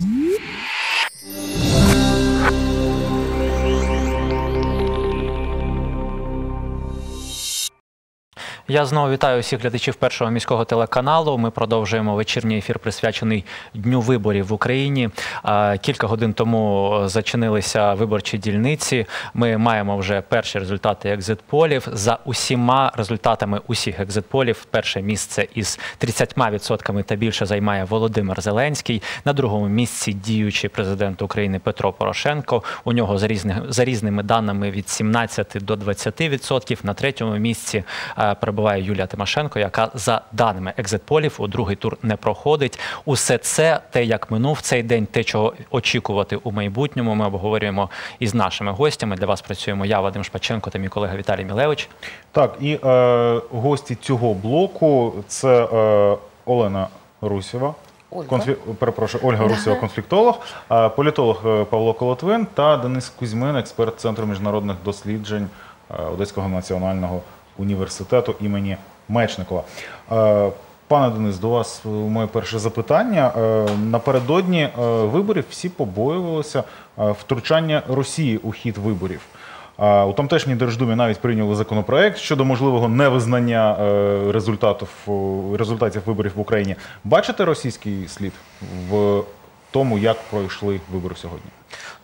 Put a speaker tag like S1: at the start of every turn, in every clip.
S1: Mm-hmm. Я знову вітаю всіх глядачів першого міського телеканалу. Ми продовжуємо вечірній ефір, присвячений дню виборів в Україні. Кілька годин тому зачинилися виборчі дільниці. Ми маємо вже перші результати екзит-полів. За усіма результатами усіх екзит-полів перше місце із 30% та більше займає Володимир Зеленський. На другому місці діючий президент України Петро Порошенко. У нього за різними за різними даними від 17 до 20%. На третьому місці е, перебуває Юлія Тимошенко, яка за даними екзитполів у другий тур не проходить. Усе це те, як минув цей день, те, чого очікувати у майбутньому. Ми обговорюємо із нашими гостями. Для вас працюємо я, Вадим Шпаченко та мій колега Віталій Мілевич.
S2: Так, і е, гості цього блоку це е, Олена Русєва.
S3: Ольга.
S2: Конфлі... Перепрошую, Ольга Русєва, конфліктолог, е, політолог е, Павло Колотвин та Денис Кузьмин, експерт Центру міжнародних досліджень е, Одеського національного університету імені Мечникова. Е, Пане Денис, до вас е, моє перше запитання. Е, Напередодні виборів всі побоювалися втручання Росії у хід виборів. У тамтешній Держдумі навіть прийняли законопроект щодо можливого невизнання результатів, результатів виборів в Україні. Бачите російський слід в тому, як пройшли вибори сьогодні?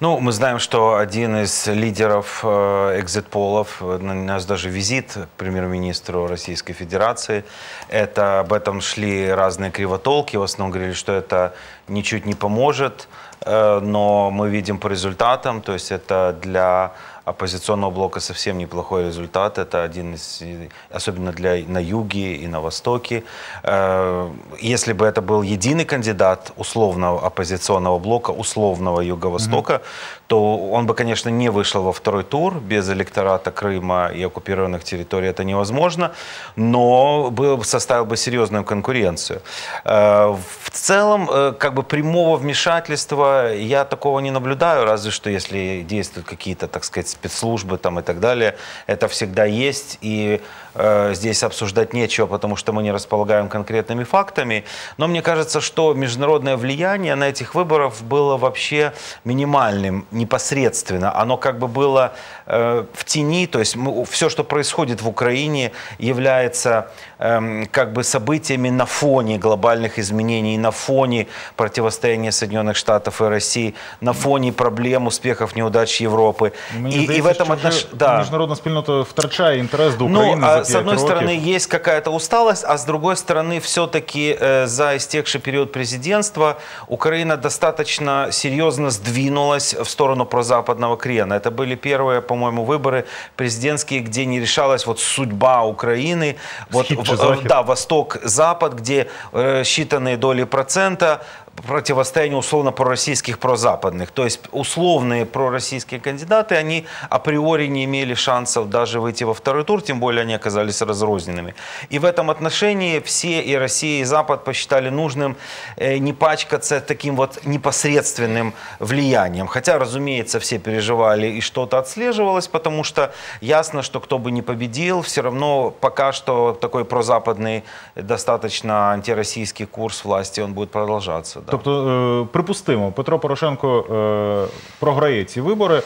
S4: Ну, мы знаем, что один из лидеров экзит-полов нанес даже визит премьер-министру Российской Федерации. Это об этом шли разные кривотолки. В основном говорили, что это ничуть не поможет. Но мы видим по результатам, то есть это для оппозиционного блока совсем неплохой результат. Это один из, особенно для на юге и на востоке. Э, Если бы это был единый кандидат условного оппозиционного блока, условного юго-востока, то он бы, конечно, не вышел во второй тур. Без электората Крыма и оккупированных территорий это невозможно, но был, составил бы серьезную конкуренцию. Э, В целом, э, как бы прямого вмешательства я такого не наблюдаю, разве что если действуют какие-то, так сказать, спецслужбы там и так далее. Это всегда есть, и э, здесь обсуждать нечего, потому что мы не располагаем конкретными фактами. Но мне кажется, что международное влияние на этих выборах было вообще минимальным, непосредственно. Оно как бы было э, в тени, то есть все, что происходит в Украине, является эм, как бы событиями на фоне глобальных изменений, на фоне противостояния Соединенных Штатов и России, на фоне проблем, успехов, неудач Европы.
S2: Мені
S4: и, и
S2: здається,
S4: в этом
S2: що вже
S4: отнош... да.
S2: міжнародна спільнота втрачає інтерес до України
S4: Ну, а,
S2: за
S4: с
S2: 5
S4: одной
S2: років.
S4: стороны, есть какая-то усталость, а с другой стороны, все-таки э, за истекший период президентства Украина достаточно серьезно сдвинулась в сторону прозападного крена. Это были первые, по-моему, выборы президентские, где не решалась вот судьба Украины. Вот,
S2: Схід
S4: в-
S2: чи
S4: э,
S2: захід?
S4: да, Восток-Запад, где э, считанные доли процента противостояние условно пророссийских, прозападных. То есть условные пророссийские кандидаты, они априори не имели шансов даже выйти во второй тур, тем более они оказались разрозненными. И в этом отношении все и Россия, и Запад посчитали нужным э, не пачкаться таким вот непосредственным влиянием. Хотя, разумеется, все переживали и что-то отслеживалось, потому что ясно, что кто бы ни победил, все равно пока что такой прозападный, достаточно антироссийский курс власти, он будет продолжаться. Да.
S2: Тобто, припустимо, Петро Порошенко програє ці вибори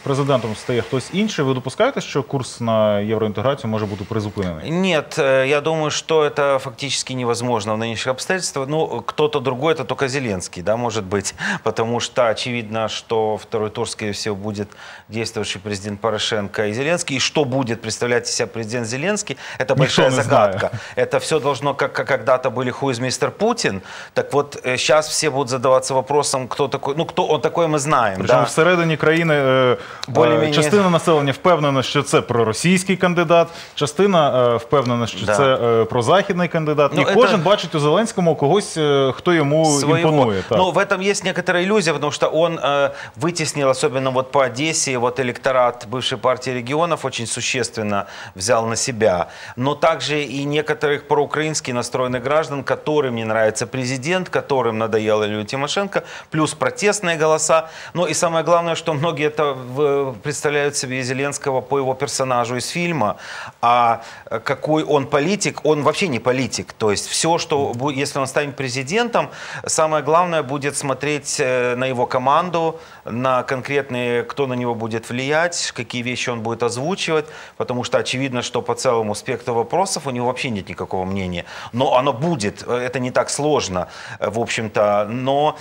S2: е, Президентом стає хтось інший. Ви допускаєте, що курс на євроінтеграцію може бути призупинений?
S4: Нет, э, я думаю, что это фактически невозможно в нынешних обстоятельствах. Ну, кто-то другой, это только Зеленский, да, может быть. Потому что очевидно, что второй тур, скорее всего, будет действующий президент Порошенко и Зеленский. И что будет представлять из себя президент Зеленский, это большая
S2: не
S4: загадка. Это все должно, как, как когда-то были хуизмистер Путин. Так вот, сейчас все будут задаваться вопросом, кто такой, ну, кто он такой, мы знаем,
S2: Причому
S4: да.
S2: всередині країни е,
S4: Более-менее-
S2: е, частина населення впевнена, що це проросійський кандидат, частина е, впевнена, що
S4: Да.
S2: це е, прозахідний кандидат.
S4: Ну,
S2: і
S4: это-
S2: кожен бачить у Зеленському когось, е, хто йому
S4: своего.
S2: імпонує. Так.
S4: Ну, в этом есть некоторая иллюзия, потому что он э, вытеснил, особенно вот по Одессе, вот электорат бывшей партии регионов очень существенно взял на себя. Но также и некоторых проукраински настроенных граждан, которым не нравится президент, которым надоела Юлия Тимошенко, плюс протестные голоса. Ну и самое главное, что многие это в- представляют себе Зеленского по его персонажу из фильма, а э, какой он политик, он вообще не политик. То есть все, что, если он станет президентом, самое главное будет смотреть э, на его команду, на конкретные, кто на него будет влиять, какие вещи он будет озвучивать, потому что очевидно, что по целому спектру вопросов у него вообще нет никакого мнения. Но оно будет, э, это не так сложно, в общем-то. Но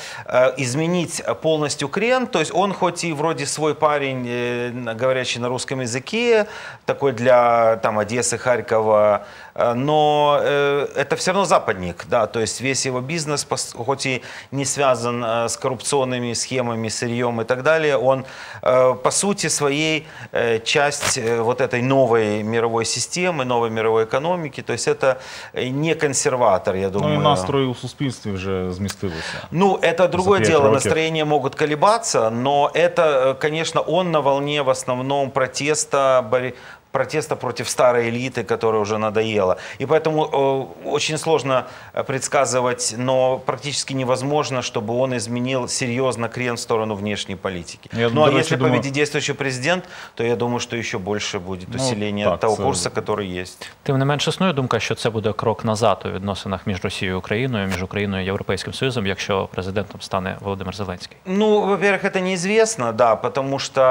S4: изменить полностью крен, то есть он хоть и вроде свой парень, на- говорящий на русском языке, такой для там, Одессы, Харькова, но э, это все равно западник, да, то есть весь его бизнес, пос- хоть и не связан э, с коррупционными схемами, сырьем и так далее, он э, по сути своей э, часть э, вот этой новой мировой системы, новой мировой экономики, то есть это э, не консерватор, я думаю.
S2: Ну і настрої у суспільстві вже змістилися.
S4: Ну, это другое
S2: пять
S4: дело.
S2: років.
S4: Настроения могут колебаться, но это, э, конечно, он на волне в основном протеста, бори- протеста против старой элиты, которая уже надоела. И поэтому э, очень сложно э, предсказывать, но практически невозможно, чтобы он изменил серьезно крен в сторону внешней политики.
S2: Я,
S4: ну, а
S2: до речи,
S4: если
S2: думаю-
S4: победит действующий президент, то я думаю, что еще больше будет
S2: Ну,
S4: усиление
S2: так,
S4: того
S2: це-
S4: курса, который есть.
S1: Тим не менш існує думка, що це буде крок назад у відносинах між Росією і Україною, між Україною і Європейським Союзом, якщо президентом стане Володимир Зеленський.
S4: Ну, во-первых, это неизвестно, да, потому что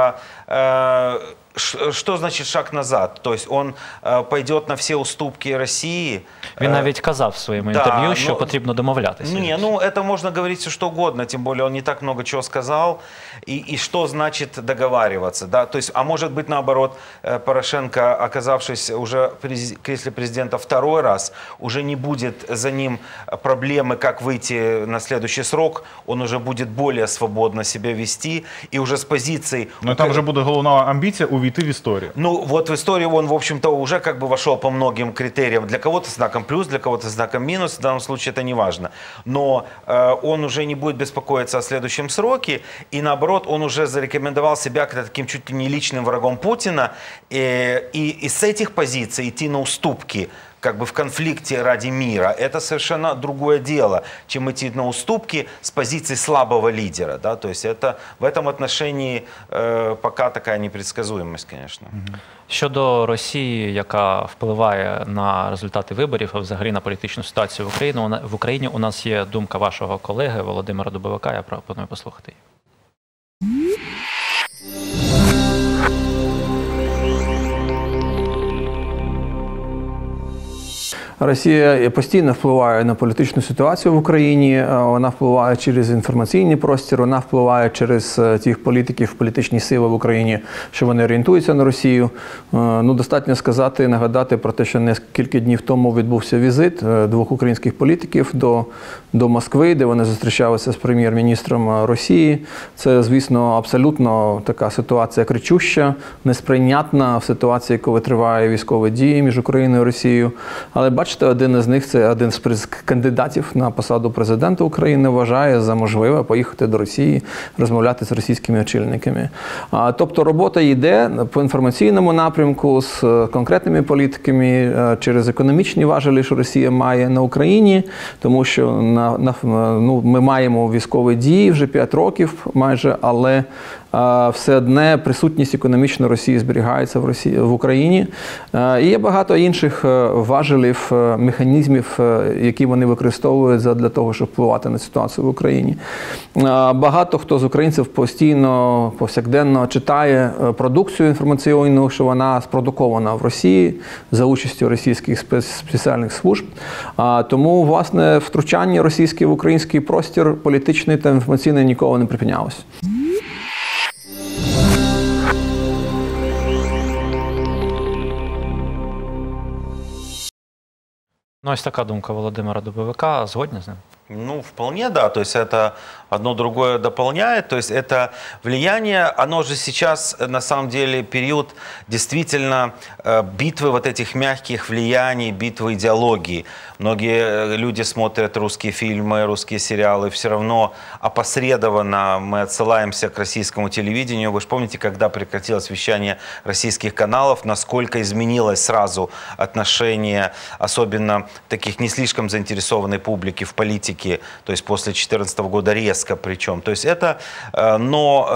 S4: э, ш- что значит шаг назад? То есть он э, пойдет на все уступки России.
S1: Він
S4: Э,
S1: навіть казав в своєму
S4: да,
S1: інтерв'ю, що
S4: ну,
S1: потрібно домовлятися.
S4: Не, ну это можно говорить все что угодно, тем более он не так много чего сказал. И, и что значит договариваться, да? То есть, а может быть наоборот, э, Порошенко, оказавшись уже в през- кресле президента второй раз, уже не будет за ним проблемы, как выйти на следующий срок, он уже будет более свободно себя вести и уже с позиции...
S2: Ну і там вже буде головна амбіція увійти в історію.
S4: Ну, вот в историю он, в общем-то, уже как бы вошел по многим критериям. Для кого-то с знаком плюс, для кого-то с знаком минус. В данном случае это не важно. Но э, он уже не будет беспокоиться о следующем сроке. И наоборот, он уже зарекомендовал себя как таким чуть ли не личным врагом Путина. Э, и, и с этих позиций идти на уступки как бы в конфликте ради мира, это совершенно другое дело, чем идти на уступки с позиции слабого лидера. Да? То есть это в этом отношении э, пока такая непредсказуемость, конечно.
S1: Щодо Росії, яка впливає на результати виборів, а взагалі на політичну ситуацію в Україні, у на- в Україні у нас є думка вашого колеги Володимира Дубовика. Я пропоную послухати. її.
S3: Росія постійно впливає на політичну ситуацію в Україні. е, Вона впливає через інформаційний простір, вона впливає через е, тих політиків, політичні сили в Україні, що вони орієнтуються на Росію. Е, Ну достатньо сказати, нагадати про те, що кілька днів тому відбувся візит двох українських політиків до, до Москви, де вони зустрічалися з прем'єр-міністром Росії. Це, звісно, абсолютно така ситуація кричуща, несприйнятна в ситуації, коли триває військові дії між Україною і Росією. Але бачите, один із них це один з кандидатів на посаду президента України, вважає за можливе поїхати до Росії, розмовляти з російськими очільниками. Тобто робота йде по інформаційному напрямку з е, конкретними політиками е, через економічні важелі, що Росія має на Україні, тому що на, на ну, ми маємо військові дії вже 5 років майже, але е, все одне присутність економічної Росії зберігається в Росії в Україні. І є багато інших е, важелів, е, механізмів, е, які вони використовують для того, щоб впливати на ситуацію в Україні. Багато хто з українців постійно, повсякденно читає продукцію інформаційну, що вона спродукована в Росії за участю російських спец- спеціальних служб. Тому, власне, втручання російське в український простір політичний та інформаційний ніколи не припинялося.
S1: Ну, ось така думка Володимира Дубовика. Згодні з ним?
S4: Ну, вполне да. То есть это одно другое дополняет. То есть это влияние, оно же сейчас на самом деле период действительно э, битвы вот этих мягких влияний, битвы идеологии. Многие э, люди смотрят русские фильмы, русские сериалы, все равно опосредованно мы отсылаемся к российскому телевидению. Вы же помните, когда прекратилось вещание российских каналов, насколько изменилось сразу отношение, особенно таких не слишком заинтересованной публики в политике политики, то есть после 2014 года резко причем. То есть это, э, но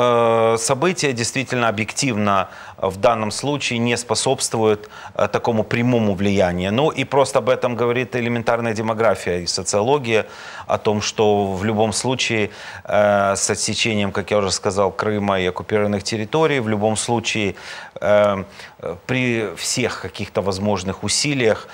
S4: э, события действительно объективно в данном случае не способствуют э, такому прямому влиянию. Ну и просто об этом говорит элементарная демография и социология, о том, что в любом случае с отсечением, как я уже сказал, Крыма и оккупированных территорий, в любом случае при всех каких-то возможных усилиях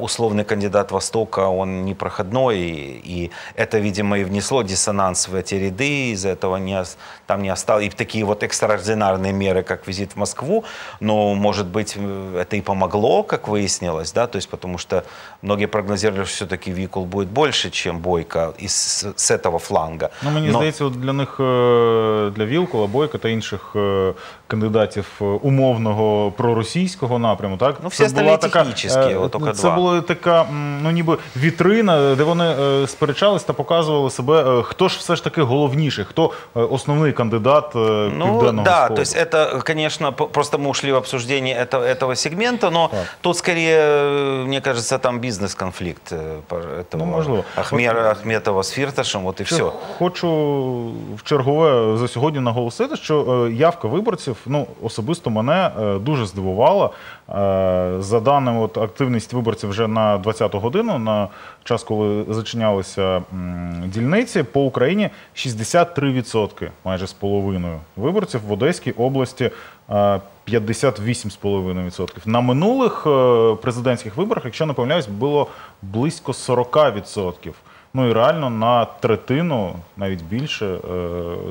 S4: условный кандидат Востока, он непроходной, и, это, видимо, и внесло диссонанс в эти ряды, из-за этого не, ос- там не осталось, и такие вот экстраординарные меры, как визит в Москву, но, может быть, э, это и помогло, как выяснилось, да, то есть потому что многие прогнозировали, что все-таки Викул будет больше, чем Бойко из, с этого фланга.
S2: Ну, мені
S4: Но-
S2: здається, от для них, е, для Вілкула, Бойка та інших е, кандидатів е, умовного проросійського напряму, так?
S4: Ну, всі остальні технічні,
S2: е,
S4: от тільки
S2: Це
S4: два.
S2: була така, м, ну, ніби вітрина, де вони е, сперечались та показували себе, е, хто ж все ж таки головніший, хто е, основний кандидат е,
S4: Ну
S2: Південного
S4: да,
S2: Сходу.
S4: то есть это, конечно, п- просто мы ушли в обсуждение этого, этого сегмента, но
S2: Так.
S4: тут скорее, э, мне кажется, там бизнес-конфликт э, по- этого
S2: Ну, можливо.
S4: Ахмера, Ахметова с Фирташем, вот и
S2: Ще
S4: все.
S2: Хочу в чергове за сьогодні наголосити, що е, явка виборців ну особисто мене е, дуже здивувала. Е, За даними, от активність виборців вже на 20-ту годину, на час, коли зачинялися м, дільниці, по Україні 63%, майже з половиною виборців в Одеській області. е, 58,5%. На минулих е, президентських виборах, якщо не помиляюсь, було близько 40%. Ну і реально на третину, навіть більше, е,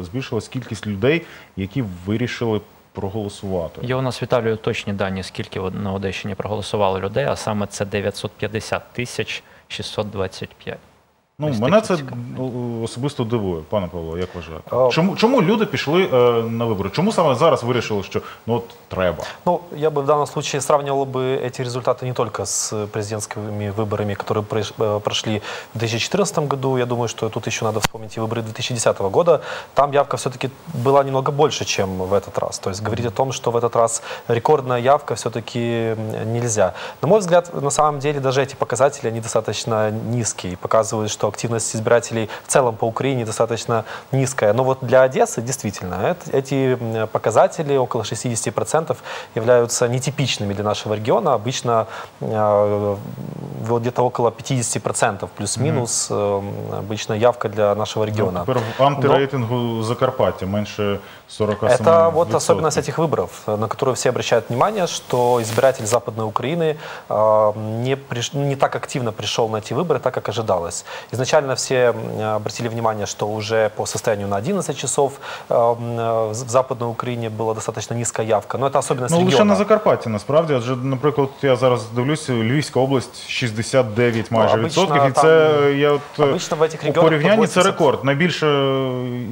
S2: збільшилась кількість людей, які вирішили проголосувати.
S1: Є у нас Віталію точні дані, скільки на Одещині проголосувало людей, а саме це 950 тисяч 625.
S2: Ну,
S1: Ось
S2: мене
S1: такі
S2: це
S1: цікаві.
S2: ну, особисто дивує, пане Павло, як вважаєте?
S5: А-
S2: Чому, чому люди пішли е, на вибори? Чому саме зараз вирішили, що ну от треба?
S5: Ну, я бы в данном случае сравнивал бы эти результаты не только с президентскими выборами, которые приш- э, прошли в 2014 году. Я думаю, что тут еще надо вспомнить и выборы 2010 года. Там явка все-таки была немного больше, чем в этот раз. То есть говорить о том, что в этот раз рекордная явка все-таки нельзя. На мой взгляд, на самом деле даже эти показатели, они достаточно низкие. и Показывают, что активность избирателей в целом по Украине достаточно низкая. Но вот для Одессы действительно эти показатели, около 60%, являются нетипичными для нашего региона. Обычно э, вот где-то около 50% плюс-минус э, обычно явка для нашего региона.
S2: Тепер в антирейтингу Закарпаття менше 47%.
S5: Это вот особенность этих выборов, э, на которые все обращают внимание, что избиратель Западной Украины э, не, приш- не так активно пришел на эти выборы, так как ожидалось. Изначально все м, обратили внимание, что уже по состоянию на 11 часов э, м, э, в Западной Украине была достаточно низкая явка, но это особенность
S2: Ну, лише
S5: региона.
S2: на Закарпатті, насправді, адже, наприклад, я зараз дивлюся, Львівська область 69 майже
S5: Ну, обично
S2: відсотків, і
S5: там-
S2: це я от е,
S5: обично в этих
S2: у
S5: регіонах
S2: порівнянні це
S5: по 80.
S2: рекорд. Найбільша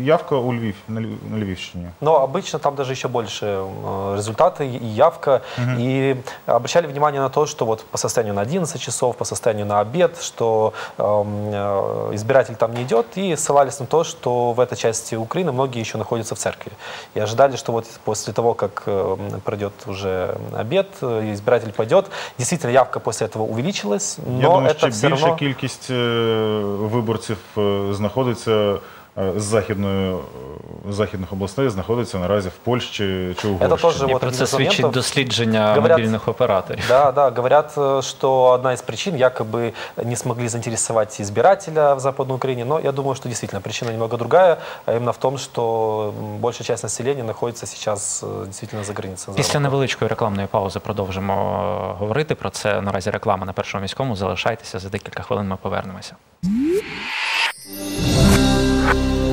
S2: явка у Львів на Львів- на Львівщині.
S5: Но обычно там даже еще больше э, результаты и явка. И обращали внимание на то, что вот по состоянию на 11 часов, по состоянию на обед, что эм, э, избиратель там не идет, и ссылались на то, что в этой части Украины многие еще находятся в церкви. И ожидали, что вот после того, как э, пройдет уже обед, э, избиратель пойдет. Действительно, явка после этого увеличилась, но
S2: Я думаю,
S5: это
S2: що
S5: все
S2: більша
S5: равно...
S2: кількість е, виборців е, знаходиться е, з західної е, західних областей, знаходиться наразі в Польщі чи Угорщині.
S5: теж
S1: І
S5: от
S1: про
S5: один
S1: це
S5: із
S1: свідчить
S5: моментів.
S1: дослідження
S5: Говорять-
S1: мобільних операторів.
S5: Да, да, говорят, э, что одна из причин якобы не смогли заинтересовать избирателя в Западной Украине, но я думаю, что действительно причина немного другая, а именно в том, что м, большая часть населения находится сейчас э, действительно за границей. за
S1: Після
S5: Западом.
S1: невеличкої рекламної паузи продовжимо е, говорити про це. Наразі реклама на першому міському. Залишайтеся за декілька хвилин. Ми повернемося. you